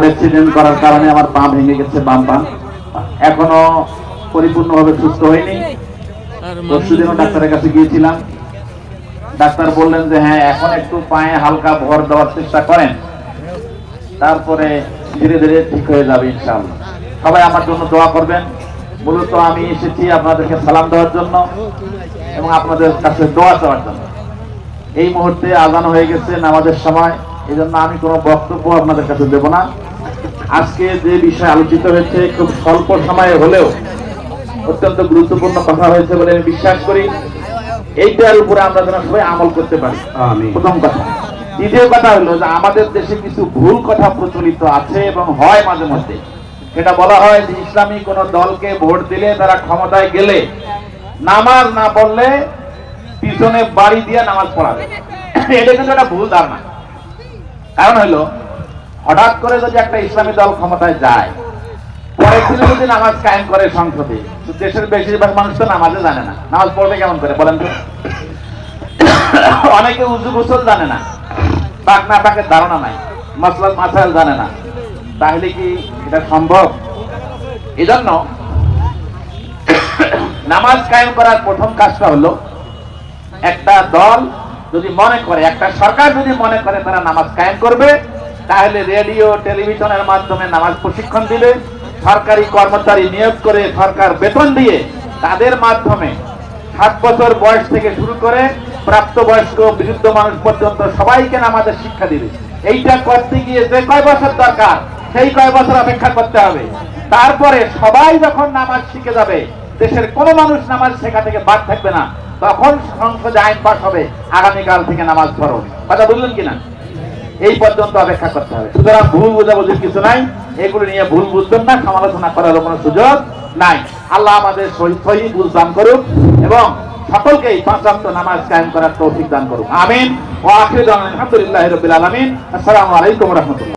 Road accident করার কারণে আমার পা ভেঙে গেছে বাম পা। এখনও পরিপূর্ণভাবে সুস্থ হয়নি। পরশু দিনও ডাক্তারের কাছে গিয়েছিলাম। ডাক্তার বললেন যে হ্যাঁ এখন একটু পায়ে হালকা ভর দেওয়ার চেষ্টা করেন। তারপরে ধীরে ধীরে ঠিক হয়ে যাবে ইনশাআল্লাহ। সবাই আমার জন্য দোয়া করবেন। মূলত আমি এসেছি আপনাদেরকে সালাম দেওয়ার জন্য এবং আপনাদের কাছে দোয়া চাওয়ার জন্য। এই মুহূর্তে আজান হয়ে গেছে নামাজের সময়। এই জন্য আমি কোনো বক্তব্য আপনাদের কাছে দেব না। আজকে যে বিষয় আলোচিত হয়েছে খুব স্বল্প সময়ে হলেও অত্যন্ত গুরুত্বপূর্ণ কথা হয়েছে বলে আমি বিশ্বাস করি। এইটার উপরে আমরা যেন সবাই আমল করতে পারি। প্রথম কথা। দ্বিতীয় কথা হলো যে আমাদের দেশে কিছু ভুল কথা প্রচলিত আছে এবং হয় মাঝে মধ্যে। সেটা বলা হয় যে ইসলামী কোন দলকে ভোট দিলে তারা ক্ষমতায় গেলে নামাজ না পড়লে পিছনে বাড়ি দিয়ে নামাজ পড়াবে। এটা কিন্তু একটা ভুল ধারণা। কারণ হলো হঠাৎ করে যদি একটা ইসলামী দল ক্ষমতায় যায়, পরের দিনে যদি নামাজ কায়েম করে সংসদে দেশের বেশিরভাগ মানুষ তো নামাজে জানে না। নামাজ পড়বে কেমন করে, বলেন তো? অনেকে উজু গোসল জানে না, পাক না পাকের ধারণা নাই মাসলাল মাসাইল জানে না। তাহলে কি এটা সম্ভব? এজন্য নামাজ কায়েম করার প্রথম কাজটা হলো, একটা দল যদি মনে করে, একটা সরকার যদি মনে করে তারা নামাজ কায়েম করবে তাহলে রেডিও, টেলিভিশনের মাধ্যমে নামাজ প্রশিক্ষণ দিবে সরকারি কর্মচারী নিয়োগ করে সরকার বেতন দিয়ে তাদের মাধ্যমে সাত বছর বয়স থেকে শুরু করে প্রাপ্তবয়স্ক বৃদ্ধ মানুষ পর্যন্ত সবাইকে নামাজের শিক্ষা দিবে। এইটা করতে গিয়ে যে কয় বছর দরকার, সেই কয় বছর অপেক্ষা করতে হবে। তারপরে সবাই যখন নামাজ শিখে যাবে, দেশের কোনো মানুষ নামাজ শেখা থেকে বাদ থাকবে না। তখন সংসদে আইন পাস হবে, আগামীকাল থেকে নামাজ পড়ো। কথা বুঝলেন কিনা? এই পর্যন্ত অপেক্ষা করতে হবে। সুতরাং ভুল বোঝাবুঝির কিছু নাই। এগুলো নিয়ে ভুল বুঝবেন না, সমালোচনা করার কোনো সুযোগ নাই। আল্লাহ আমাদের সহি বুঝদান করুক এবং সকলকে পাঁচ ওয়াক্ত নামাজ কায়েম করার তৌফিক দান করুক। আমিন। ও আখির আলহামদুলিল্লাহ রবিল আলমিন। আসসালামু আলাইকুম রহমতুল্লাহ।